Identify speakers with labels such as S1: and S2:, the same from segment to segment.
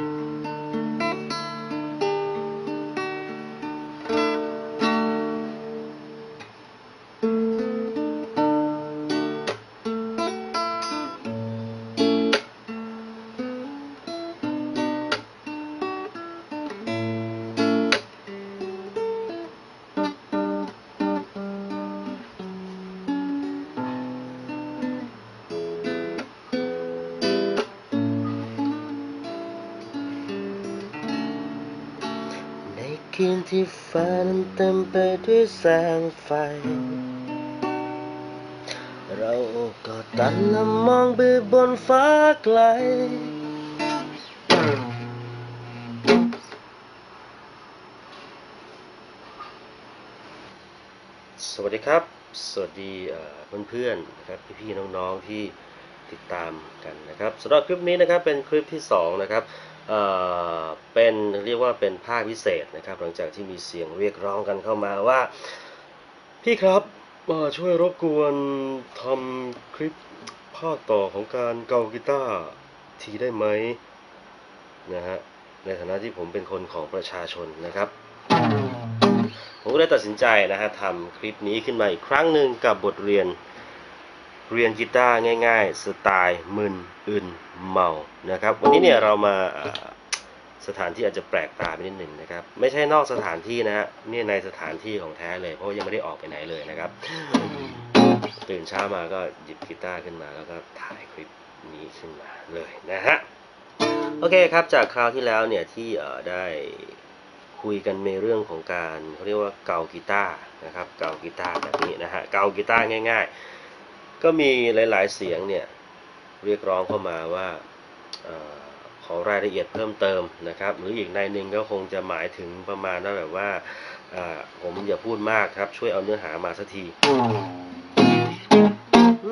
S1: Thank you. คืนที่ฟ้านั้นเต็มไปด้วยแสงไฟ เราก็ตันและมองไปบนฟ้าไกล สวัสดีครับ สวัสดีเพื่อนๆนะครับพี่ๆน้องๆที่ติดตามกันนะครับสำหรับคลิปนี้นะครับเป็นคลิปที่สองนะครับ เป็นเรียกว่าเป็นภาคพิเศษนะครับ หลังจากที่มีเสียงเรียกร้องกันเข้ามาว่า พี่ครับช่วยรบกวนทำคลิปภาคต่อของการเกากีตาร์ทีได้ไหมนะฮะในฐานะที่ผมเป็นคนของประชาชนนะครับ ผมก็เลยตัดสินใจนะฮะทำคลิปนี้ขึ้นมาอีกครั้งหนึ่งกับบทเรียน เรียนกีตาร์ง่าย ๆ สไตล์มึนอึนเมานะครับ วันนี้เนี่ยเรามาสถานที่อาจจะแปลกตาไปนิดหนึ่งนะครับ ไม่ใช่นอกสถานที่นะฮะเนี่ยในสถานที่ของแท้เลยเพราะยังไม่ได้ออกไปไหนเลยนะครับ ตื่นเช้ามาก็หยิบกีตาร์ขึ้นมา แล้วก็ถ่ายคลิปนี้ขึ้นมาเลยนะฮะโอเคครับจากคราวที่แล้วเนี่ยที่เออได้คุยกันในเรื่องของการเขาเรียกว่าเกากีตาร์นะครับเกากีตาร์แบบนี้นะฮะเกากีตาร์ง่าย ๆ ก็มีหลาย ๆ เสียงเนี่ยเรียกร้องเข้ามาว่าเออขอรายละเอียดเพิ่มเติมนะครับ หรืออีกในหนึ่งก็คงจะหมายถึงประมาณว่าแบบว่าอ่าผมอย่าพูดมากครับ ช่วยเอาเนื้อหามาสักที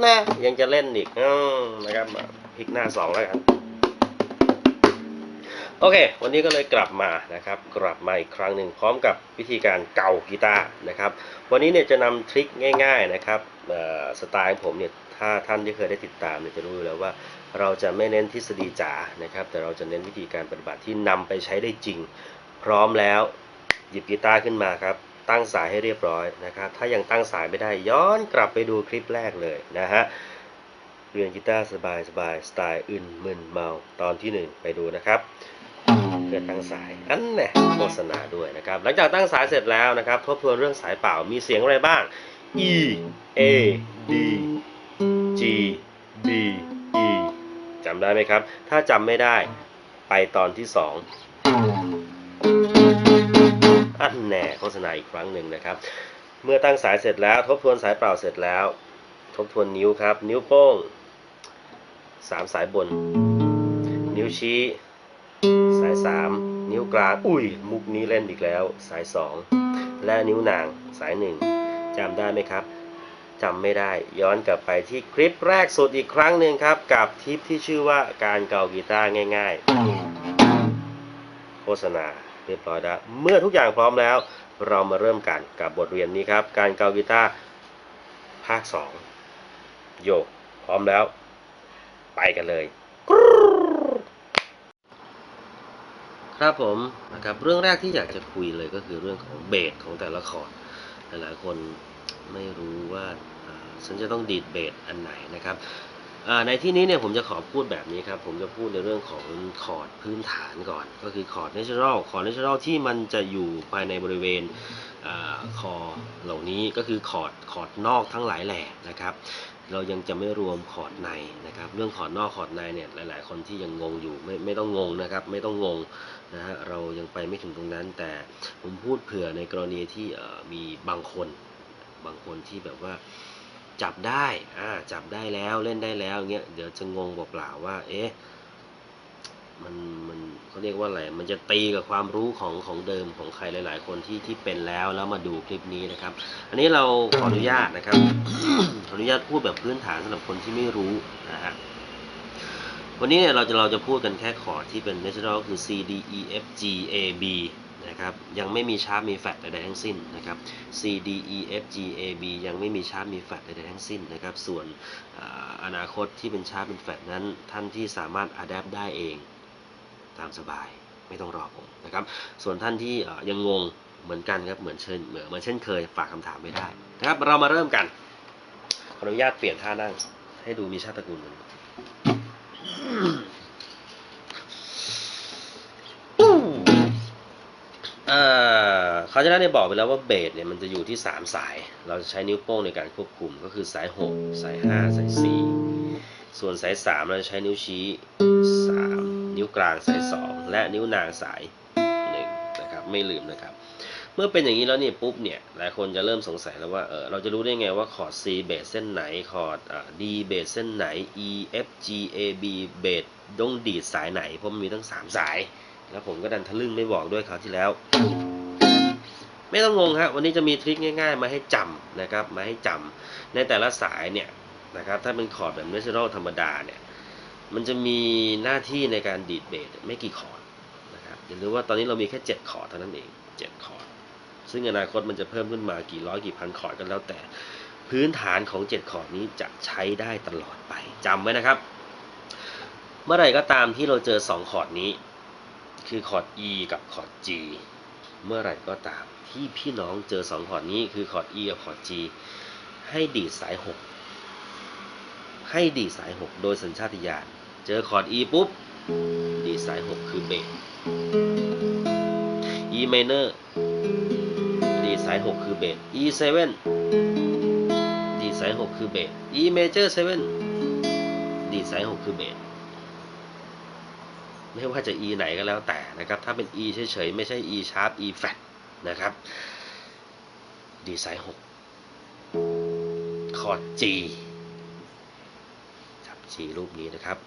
S1: นะยังจะเล่นอีกอืมนะครับพลิกหน้าสองแล้วกัน โอเค วันนี้ก็เลยกลับมานะครับ กลับมาอีกครั้งหนึ่งพร้อมกับวิธีการเกากีตาร์นะครับ วันนี้เนี่ยจะนำทริคง่ายๆนะครับสไตล์ของผมเนี่ย ถ้าท่านที่เคยได้ติดตามเนี่ยจะรู้อยู่แล้วว่า เราจะไม่เน้นทฤษฎีจ๋านะครับ แต่เราจะเน้นวิธีการปฏิบัติที่นำไปใช้ได้จริง พร้อมแล้วหยิบกีตาร์ขึ้นมาครับ ตั้งสายให้เรียบร้อยนะครับ ถ้ายังตั้งสายไม่ได้ย้อนกลับไปดูคลิปแรกเลยนะฮะเรียนกีตาร์สบายๆสไตล์อื่นมึนเมาตอนที่หนึ่งไปดูนะครับ เพื่อตั้งสายอันแน่โฆษณาด้วยนะครับหลังจากตั้งสายเสร็จแล้วนะครับทบทวนเรื่องสายเปล่ามีเสียงอะไรบ้าง E A D G B E จำได้ไหมครับ ถ้าจำไม่ได้ไปตอนที่สองอันแน่โฆษณาอีกครั้งหนึ่งนะครับ เมื่อตั้งสายเสร็จแล้ว ทบทวนสายเปล่าเสร็จแล้ว ทบทวนนิ้วครับ นิ้วโป้งสามสายบน นิ้วชี้ สาย3นิ้วกลางอุ้ย มุกนี้เล่นอีกแล้ว สาย2และนิ้วนางสาย1จำได้ไหมครับจำไม่ได้ย้อนกลับไปที่คลิปแรกสุดอีกครั้งหนึ่งครับ กับทิปที่ชื่อว่าการเกากีตาร์ง่าย ๆ โฆษณาเรียบร้อยแล้วเมื่อทุกอย่างพร้อมแล้ว เรามาเริ่มกันกับบทเรียนนี้ครับ การเกากีตาร์ภาค 2 โยกพร้อมแล้ว ไปกันเลย ครับผมนะครับเรื่องแรกที่อยากจะคุยเลยก็คือเรื่องของเบสของแต่ละคอร์ดหลายๆคนไม่รู้ว่าฉันจะต้องดีดเบสอันไหนนะครับในที่นี้เนี่ยผมจะขอพูดแบบนี้ครับผมจะพูดในเรื่องของคอร์ดพื้นฐานก่อน ก็คือคอร์ด natural คอร์ด natural ที่มันจะอยู่ภายในบริเวณอคอเหล่านี้ก็คือคอร์ดคอร์ดนอกทั้งหลายแหล่นะครับ เรายังจะไม่รวมขอดในนะครับ เรื่องขอดนอกขอดในเนี่ยหลาย ๆ คนที่ยังงงอยู่ไม่ไม่ต้องงงนะครับ ไม่ต้องงงนะฮะเรายังไปไม่ถึงตรงนั้น แต่ผมพูดเผื่อในกรณีที่มีบางคน บางคนที่แบบว่าจับได้อ่าจับได้แล้วเล่นได้แล้วเงี้ยเดี๋ยวจะงงเปล่าๆว่าเอ๊ะ มันมันเขาเรียกว่าอะไร มันจะตีกับความรู้ของของเดิมของใครหลาย ๆ คนที่ที่เป็นแล้วแล้วมาดูคลิปนี้นะครับ อันนี้เราขออนุญาตนะครับ ขออนุญาตพูดแบบพื้นฐานสำหรับคนที่ไม่รู้นะฮะวันนี้เนี่ยเราจะเราจะพูดกันแค่คอร์ดที่เป็น natural คือ C D E F G A B นะครับยังไม่มีชาร์ปมีแฟลตใดๆทั้งสิ้นนะครับ C D E F G A B ยังไม่มีชาร์ปมีแฟลตใดๆทั้งสิ้นนะครับ ส่วนอนาคตที่เป็นชาร์ปเป็นแฟลตนั้นท่านที่สามารถ adapt ได้เอง ตามสบายไม่ต้องรอผมนะครับ ส่วนท่านที่ยังงงเหมือนกันครับเหมือนเช่นเหมือนเช่นเคยฝากคำถามไม่ได้นะครับ เรามาเริ่มกันขออนุญาตเปลี่ยนท่านั่ง ให้ดูมีชาติตระกูลกันเอ่อเขาวที่แล้วเนี่ยบอกไปแล้วว่าเบสเนี่ยมันจะอยู่ที่ 3 สาย เราจะใช้นิ้วโป้งในการควบคุมก็คือสาย 6 สาย 5 สาย 4 ส่วนสาย 3 เราจะใช้นิ้วชี้ นิ้วกลางสาย 2 และนิ้วนางสาย1นะครับไม่ลืมนะครับ เมื่อเป็นอย่างนี้แล้วเนี่ยปุ๊บเนี่ยหลายคนจะเริ่มสงสัยแล้วว่าเออเราจะรู้ได้ไงว่าคอร์ด C เบสเส้นไหนคอร์ดอ่า D เบสเส้นไหน E F G A B เบสต้องดีดสายไหนเพราะมันมีตั้ง 3 สาย แล้วผมก็ดันทะลึ่งไม่บอกด้วยคราวที่แล้วไม่ต้องงงฮะวันนี้จะมีทริคง่าย ๆ มาให้จำนะครับมาให้จำในแต่ละสายเนี่ยนะครับถ้าเป็นคอร์ดแบบ natural ธรรมดาเนี่ย มันจะมีหน้าที่ในการดีดเบสไม่กี่คอร์ดนะครับอย่าลืมว่าตอนนี้เรามีแค่ 7 คอร์ดเท่านั้นเอง 7 คอร์ด ซึ่งอนาคตมันจะเพิ่มขึ้นมากี่ร้อยกี่พันคอร์ดกันแล้วแต่ พื้นฐานของ 7 คอร์ดนี้จะใช้ได้ตลอดไปจำไว้นะครับ เมื่อไหร่ก็ตามที่เราเจอ 2 คอร์ดนี้ คือคอร์ด E กับคอร์ด G เมื่อไหร่ก็ตามที่พี่น้องเจอ 2 คอร์ดนี้คือคอร์ด E กับคอร์ด G ให้ดีดสาย 6 ให้ดีดสาย 6 โดยสัญชาตญาณ เจอคอร์ด E ปุ๊บ ดีสาย 6 คือเบส E minor ดีสาย 6 คือเบส E 7ดีสาย 6 คือเบส E major 7ดีสาย 6 คือเบสไม่ว่าจะ E ไหนก็แล้วแต่นะครับ ถ้าเป็น E เฉยๆ ไม่ใช่ E sharp E flat นะครับ ดีไซน์6คอร์ด G จับ G รูปนี้นะครับ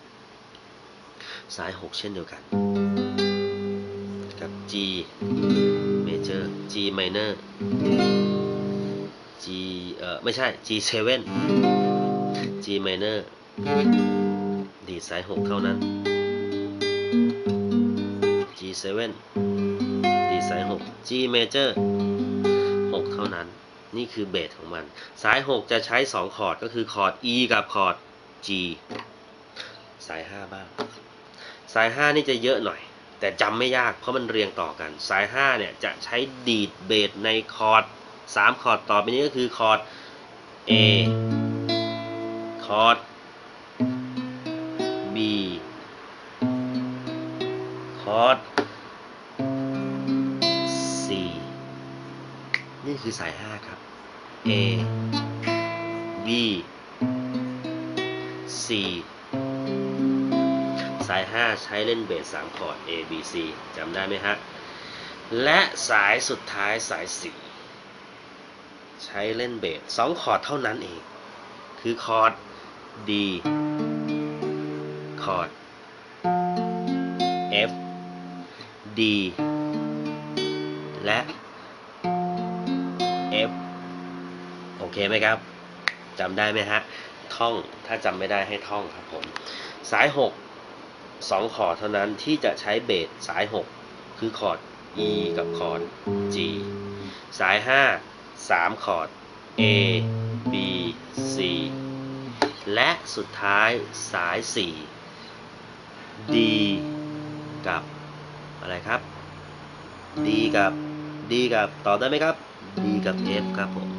S1: สาย 6 เช่นเดียวกัน กับ G major G minor G เอ่อไม่ใช่ G 7 G minor ดีไซน์6เท่านั้น G 7 ดีไซน์6 G major 6 เท่านั้น นี่คือเบสของมัน สาย 6 จะใช้ 2 คอร์ดก็คือคอร์ด E กับคอร์ด G สาย 5 บ้าง สาย 5 นี่จะเยอะหน่อย แต่จำไม่ยากเพราะมันเรียงต่อกัน สาย 5 เนี่ยจะใช้ดีดเบสในคอร์ด3คอร์ดต่อไปนี้ก็คือคอร์ด A คอร์ด B คอร์ด C นี่คือสาย 5 ครับ A B C สาย 5 ใช้เล่นเบส3คอร์ด A B C จำได้ไหมฮะ และสายสุดท้ายสาย4ใช้เล่นเบส2คอร์ดเท่านั้นเอง คือคอร์ด D คอร์ด F D และ F โอเคไหมครับจำได้ไหมฮะ ท่องถ้าจำไม่ได้ให้ท่องครับผม สาย 6 2 คอร์ดเท่านั้นที่จะใช้เบสสาย 6 คือคอร์ด E กับคอร์ด G สาย 5 3 คอร์ด A B C และสุดท้ายสาย 4 D กับอะไรครับ D กับ D กับตอบได้ไหมครับ D กับ F ครับผม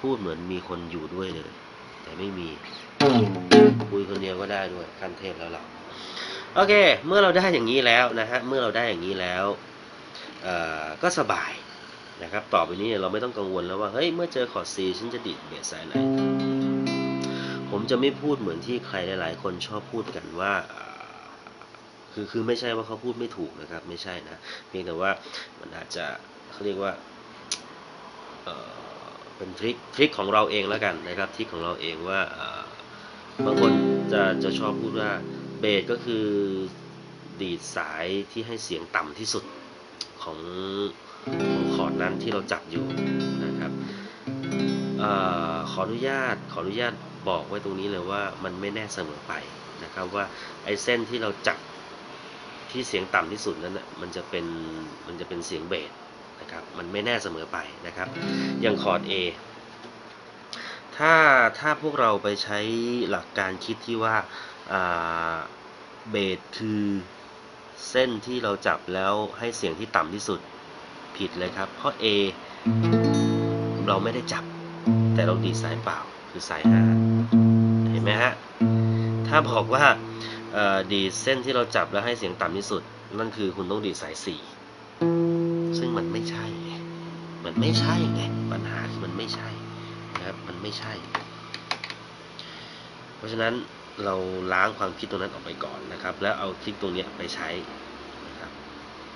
S1: พูดเหมือนมีคนอยู่ด้วยเลย แต่ไม่มี คุยคนเดียวก็ได้ด้วย ขั้นเทพแล้วเรา โอเค เมื่อเราได้อย่างนี้แล้วนะฮะ เมื่อเราได้อย่างนี้แล้วก็สบายนะครับ ต่อไปนี้เราไม่ต้องกังวลแล้วว่า เฮ้ย เมื่อเจอคอร์ด C ฉันจะดีดเบสสายไหน ผมจะไม่พูดเหมือนที่ใครหลาย ๆ คนชอบพูดกันว่าคือคือไม่ใช่ว่าเขาพูดไม่ถูกนะครับ ไม่ใช่นะ เพียงแต่ว่ามันอาจจะเขาเรียกว่าเเป็นทริคทริคของเราเองแล้วกันนะครับทริคของเราเองว่าบางคนจะจะชอบพูดว่า เบสก็คือดีดสายที่ให้เสียงต่ำที่สุดของของคอร์ดนั้นที่เราจับอยู่นะครับออขออนุญาตขออนุญาตบอกไว้ตรงนี้เลยว่ามันไม่แน่เสมอไปนะครับว่าไอ้เส้นที่เราจับที่เสียงต่ำที่สุดนั้นน่ะมันจะเป็นมันจะเป็นเสียงเบสนะครับมันไม่แน่เสมอไปนะครับอย่างคอร์ด A ถ้าถ้าพวกเราไปใช้หลักการคิดที่ว่าเบสคือเส้นที่เราจับแล้วให้เสียงที่ต่ำที่สุดผิดเลยครับเพราะ A เราไม่ได้จับ แต่เราดีดสายเปล่าคือสายหาเห็นไหมฮะ ถ้าบอกว่าดีดเส้นที่เราจับแล้วให้เสียงต่ำที่สุด นั่นคือคุณต้องดีดสายสี่ซึ่งมันไม่ใช่ มันไม่ใช่ไงปัญหาคือมันไม่ใช่ นะครับ มันไม่ใช่ เพราะฉะนั้นเราล้างความคิดตรงนั้นออกไปก่อนนะครับ แล้วเอาทริกตรงนี้ไปใช้นะครับ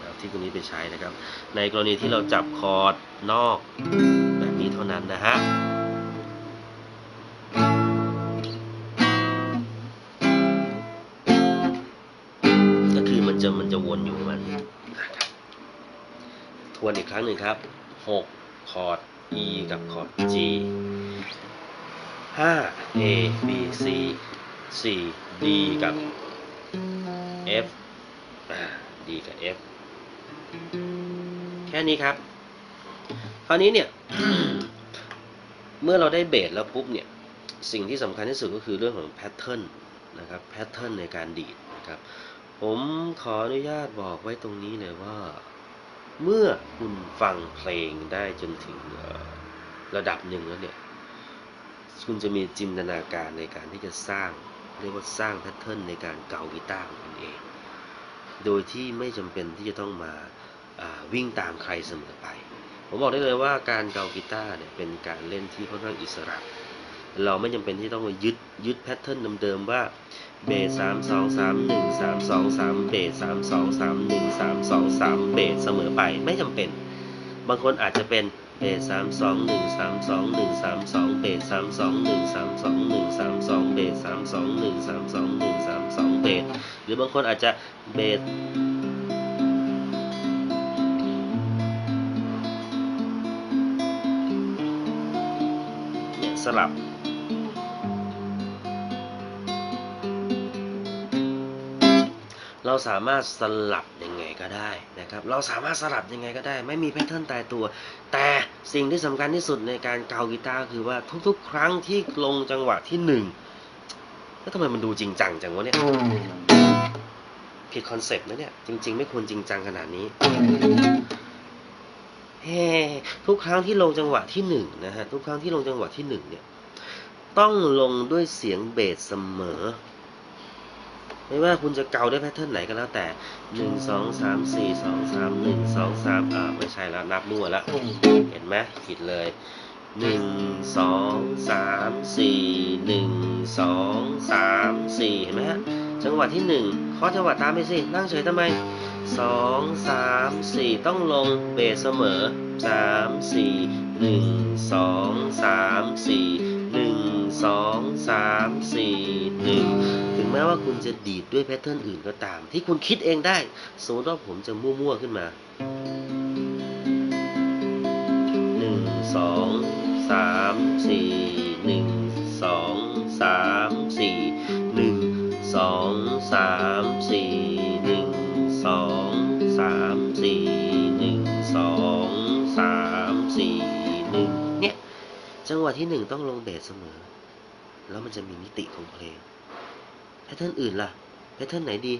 S1: เอาทริกตรงนี้ไปใช้นะครับ ในกรณีที่เราจับคอร์ดนอกแบบนี้เท่านั้นนะฮะก็คือมันจะมันจะวนอยู่มันทวนอีกครั้งหนึ่งครับ 6 คอร์ด E กับคอร์ด G 5 A B C 4 D กับ F D กับ F แค่นี้ครับ คราวนี้เนี่ย เมื่อเราได้เบสแล้วปุ๊บเนี่ย สิ่งที่สำคัญที่สุดก็คือเรื่องของแพทเทิร์นนะครับ แพทเทิร์นในการดีดนะครับ ผมขออนุญาตบอกไว้ตรงนี้เลยว่า เมื่อคุณฟังเพลงได้จนถึงระดับหนึ่งแล้วเนี่ย คุณจะมีจินตนาการในการที่จะสร้าง เรียกว่าสร้างแพทเทิร์นในการเกากีตาร์ของคุณเอง โดยที่ไม่จำเป็นที่จะต้องมาาวิ่งตามใครเสมอไป ผมบอกได้เลยว่าการเกากีตาร์เนี่ยเป็นการเล่นที่ค่อนข้างอิสระ เราไม่จำเป็นที่ต้องยึดยึดแพทเทิร์นเดิมๆว่าเบสสามสองสามหนึ่งสามสองสามเบสสามสองสามหนึ่งสามสองสามเบสเสมอไปไม่จำเป็น บางคนอาจจะเป็นเบสสามสองหนึ่งสามสองหนึ่งสามสองเบสสามสองหนึ่งสามสองหนึ่งสามสองเบสสามสองหนึ่งสามสองหนึ่งสามสองเบสหรือบางคนอาจจะเบสสลับ เราสามารถสลับยังไงก็ได้นะครับ เราสามารถสลับยังไงก็ได้ ไม่มีแพทเทิร์นตายตัว แต่สิ่งที่สำคัญที่สุดในการเกากีตาร์คือว่าทุกๆ ครั้งที่ลงจังหวะที่หนึ่งแล้วทำไมมันดูจริงจังจังวะเนี่ยผิดคอนเซปต์นะเนี่ย จริง ๆ ไม่ควรจริงจังขนาดนี้เฮ้ทุกครั้งที่ลงจังหวะที่หนึ่งนะฮะทุกครั้งที่ลงจังหวะที่หนึ่งเนี่ยต้องลงด้วยเสียงเบสเสมอ ไม่ว่าคุณจะเกาด้วยแพทเทิร์นไหนก็แล้วแต่หนึ่งสองสามสี่สองสามหนึ่งสองสามอ่าไม่ใช่แล้วนับมั่วแล้วเห็นไหมผิดเลยหนึ่งสองสามสี่หนึ่งสองสามสี่เห็นไหมฮะจังหวะที่หนึ่งเคาะจังหวะตามไปสิ นั่งเฉยทำไมสองสามสี่ต้องลงเบสเสมอสามสี่หนึ่งสองสามสี่ 1 2 3 4 1 ถึงแม้ว่าคุณจะดีดด้วยแพทเทิร์นอื่นก็ตาม ที่คุณคิดเองได้ สมมติว่าผมจะมั่ว ๆ ขึ้นมา 1 2 3 4 1 2 3 4 1 2 3 4 จังหวะที่หนึ่งต้องลงเบสเสมอ แล้วมันจะมีมิติของเพลงแพทเทิร์นอื่นล่ะแพทเทิร์นไหนดี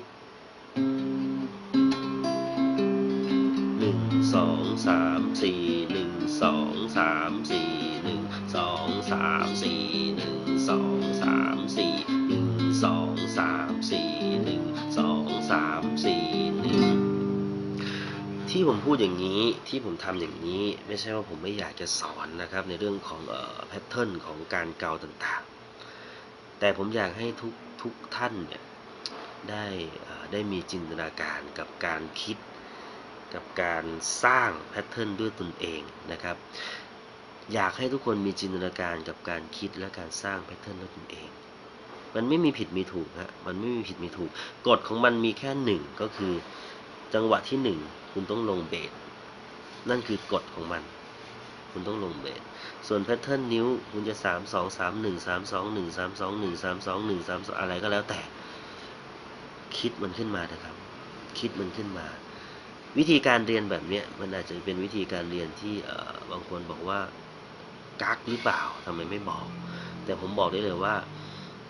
S1: หนึ่งสองสามสี่หนึ่งสองสามสี่หนึ่งสองสามสี่หนึ่งสองสามสี่หนึ่งสองสามสี่หนึ่งสองสามสี่หนึ่ง ที่ผมพูดอย่างนี้ที่ผมทำอย่างนี้ไม่ใช่ว่าผมไม่อยากจะสอนนะครับในเรื่องของแพทเทิร์นของการเกาต่างๆ แต่ผมอยากให้ทุกทุกท่านเนี่ยได้ได้มีจินตนาการกับการคิดกับการสร้างแพทเทิร์นด้วยตนเองนะครับ อยากให้ทุกคนมีจินตนาการกับการคิดและการสร้างแพทเทิร์นด้วยตนเอง มันไม่มีผิดมีถูกฮะมันไม่มีผิดมีถูก กฎของมันมีแค่หนึ่งก็คือ จังหวะที่หนึ่งคุณต้องลงเบสนั่นคือกฎของมัน คุณต้องลงเบสส่วนแพทเทิร์นนิ้วคุณจะสามสองสามหนึ่งสามสองหนึ่งสามสองหนึ่งสามสองหนึ่งสามสองอะไรก็แล้วแต่ คิดมันขึ้นมานะครับ คิดมันขึ้นมา วิธีการเรียนแบบนี้มันอาจจะเป็นวิธีการเรียนที่บางคนบอกว่ากักหรือเปล่าทำไมไม่บอก แต่ผมบอกได้เลยว่า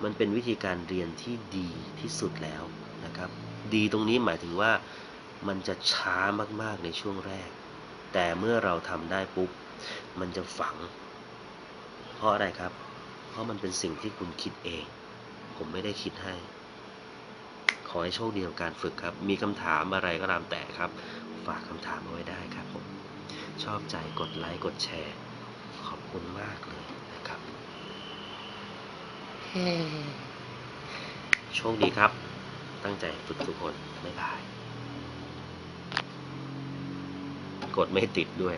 S1: มันเป็นวิธีการเรียนที่ดีที่สุดแล้วนะครับ ดีตรงนี้หมายถึงว่า มันจะช้ามากๆในช่วงแรก แต่เมื่อเราทำได้ปุ๊บ มันจะฝัง เพราะอะไรครับ เพราะมันเป็นสิ่งที่คุณคิดเอง ผมไม่ได้คิดให้ ขอให้โชคดีกับการฝึกครับ มีคำถามอะไรก็ตามแต่ครับ ฝากคำถามเอาไว้ได้ครับผม ชอบใจกดไลค์กดแชร์ ขอบคุณมากเลยนะครับ โชคดีครับ ตั้งใจฝึกทุกคน บ๊ายบาย กดไม่ติดด้วย